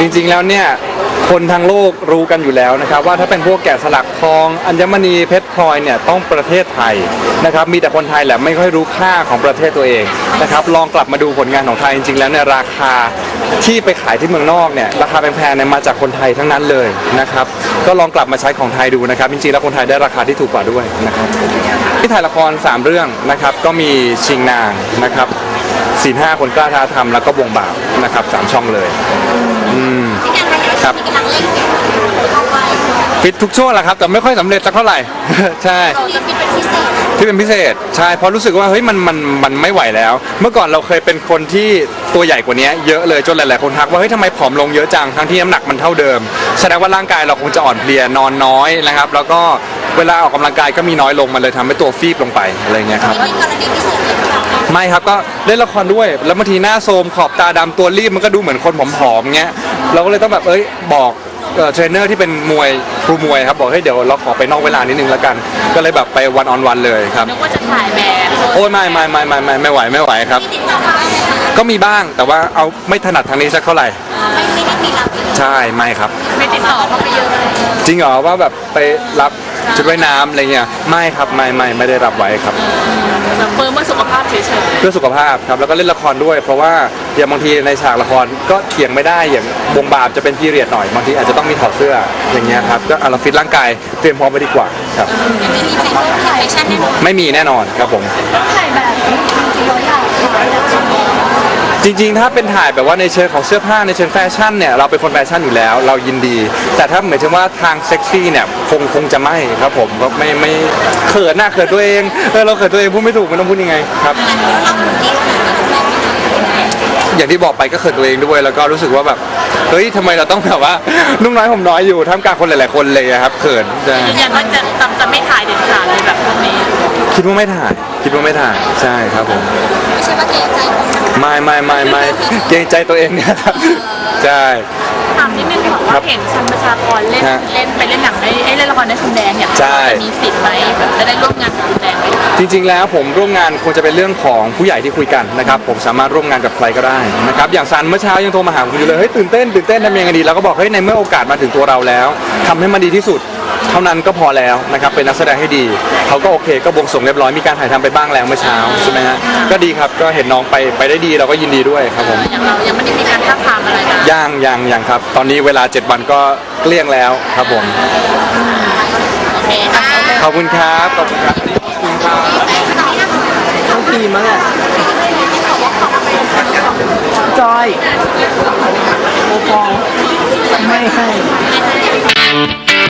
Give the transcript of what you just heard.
จริงๆแล้วเนี่ยคนทั้งโลกรู้กันอยู่แล้วนะครับ ว่าถ้าเป็นพวกแกะสลักทอง อัญมณีเพชรพลอยเนี่ยต้องประเทศไทยนะครับมีแต่คนไทยแหละไม่ค่อยรู้ค่าของประเทศตัวเองนะครับลองกลับมาดูผลงานของไทยจริงๆแล้วเนี่ยราคาที่ไปขายที่เมืองนอกเนี่ยราคาแพงๆเนี่ยมาจากคนไทยทั้งนั้นเลยนะครับก็ลองกลับมาใช้ของไทยดูนะครับจริงๆแล้วคนไทยได้ราคาที่ถูกกว่าด้วยนะครับที่ถ่ายละคร 3 เรื่องนะครับก็มีชิงนางนะครับ ศีลห้าคนกล้าท้าทำแล้วก็วงบาปนะครับสามช่องเลย อืม ครับ กำลังเล่นเอาไว้ ฟิตทุกช่วงแหละครับ แต่ไม่ค่อยสำเร็จสักเท่าไหร่ ใช่เราจะมีเป็นพิเศษที่เป็นพิเศษใช่เพราะรู้สึกว่าเฮ้ยมันมันมันไม่ไหวแล้ว เมื่อก่อนเราเคยเป็นคนที่ตัวใหญ่กว่านี้เยอะเลยจนหลาย ๆ คนทักว่าเฮ้ยทำไมผอมลงเยอะจังทั้งที่น้ำหนักมันเท่าเดิมแสดงว่าร่างกายเราคงจะอ่อนเพลียนอนน้อยนะครับ แล้วก็เวลาออกกำลังกายก็มีน้อยลงมันเลยทำให้ตัวฟีบลงไปอะไรเงี้ยครับ มีกรณีพิเศษเลยค่ะไม่ครับก็เล่นละครด้วย แล้วบางทีหน้าโทรมขอบตาดำตัวรีบมันก็ดูเหมือนคนผอมๆเงี้ยเราก็เลยต้องแบบเอ้ยบอก เอ่อเทรนเนอร์ที่เป็นมวยครูมวยครับบอกเฮ้ยเดี๋ยวเราขอไปนอกเวลานิดนึงแล้วกัน ก็เลยแบบไปวันออนวันเลยครับนึกว่าจะถ่ายแบบโอ้ยไม่ไม่ไม่ไม่ไม่ไม่ไหวไม่ไหวครับติดต่อมาไหมคะก็มีบ้างแต่ว่าเอาไม่ถนัดทางนี้สักเท่าไหร่ไม่ไม่ได้มีรับเลยใช่ไม่ครับ ไม่ติดต่อเข้าไปเยอะเลยจริงเหรอว่าแบบไปรับชุดว่ายน้ำอะไรเงี้ยไม่ครับไม่ไม่ไม่ได้รับไว้ครับ แบบเฟิร์มเพื่อสุขภาพเฉยเพื่อสุขภาพครับแล้วก็เล่นละครด้วย เพราะว่าอย่างบางทีในฉากละครก็เถียงไม่ได้อย่างวงบาปจะเป็นพีเรียดหน่อยบางทีอาจจะต้องมีถอดเสื้ออย่างเงี้ยครับก็เอาเราฟิตร่างกายเตรียมพร้อมไปดีกว่าครับยังไม่มีแฟชั่นแน่นอนไม่มีแน่นอนครับผม ถ่ายแบบจริงๆเราอยากถ่ายแบบ จริงๆ ถ้าเป็นถ่ายแบบว่าในเชิงของเสื้อผ้าในเชิงแฟชั่นเนี่ยเราเป็นคนแฟชั่นอยู่แล้ว เรายินดี แต่ถ้าเหมือนถึงว่าทางเซ็กซี่เนี่ยคงคงจะไม่ครับผมก็ไม่ไม่เขินหน้าเขินตัวเองเออเราเขินตัวเองพูดไม่ถูกมันต้องพูดยังไงครับเราคนที่ถ่ายแบบเราอย่างที่บอกไปก็เขินตัวเองด้วยแล้วก็รู้สึกว่าแบบเฮ้ยทำไมเราต้องแบบว่านุ่งน้อยห่มน้อยอยู่ท่ามกลางคนหลาย ๆ คนเลยอะครับเขินใช่ๆยืนยันว่าจะจะจะไม่ถ่ายเด็ดขาดเลยแบบพวกนี้ คิดว่าไม่ถ่าย คิดว่าไม่ถ่ายใช่ครับผมไม่ใช่ว่าเกรงใจคนนะไม่ไม่ไม่ไม่เกรงใจตัวเองเนี่ยครับใช่ ถามนิดนึงบอกครัว่าบเห็นชันประชากรเล่นฮะเล่นไปเล่นหนังได้เอ้ยเล่นละครได้คุณแดงเนี่ยใช่ จะมีสิทธิ์ไหมแบบจะได้ร่วมงานกับคุณแดงไหมจริงๆ แล้วผมร่วมงานควรจะเป็นเรื่องของผู้ใหญ่ที่คุยกันนะครับผมสามารถร่วมงานกับใครก็ได้นะครับอย่างซันเมื่อเช้ายังโทรมาหาผมอยู่เลยเฮ้ยตื่นเต้นตื่นเต้นทำยังไงดีเราก็บอกเฮ้ยในเมื่อโอกาสมาถึงตัวเราแล้วทำให้มันดีที่สุด เท่านั้นก็พอแล้วนะครับเป็นนักแสดงให้ดีเขาก็โอเคก็บวงสรวงเรียบร้อยมีการถ่ายทำไปบ้างแล้วเมื่อเช้าใช่ไหมฮะก็ดีครับก็เห็นน้องไปไปได้ดีเราก็ยินดีด้วยครับผม อย่างเรายังไม่ได้มีการท้าบทามอะไรนะย่างย่างย่างครับ ตอนนี้เวลา 7 วันก็เกลี้ยงแล้วครับผม โอเคค่ะขอบคุณครับ ขอบคุณครับต้องพีมั้งอะจอยโอปอล์ไม่ให้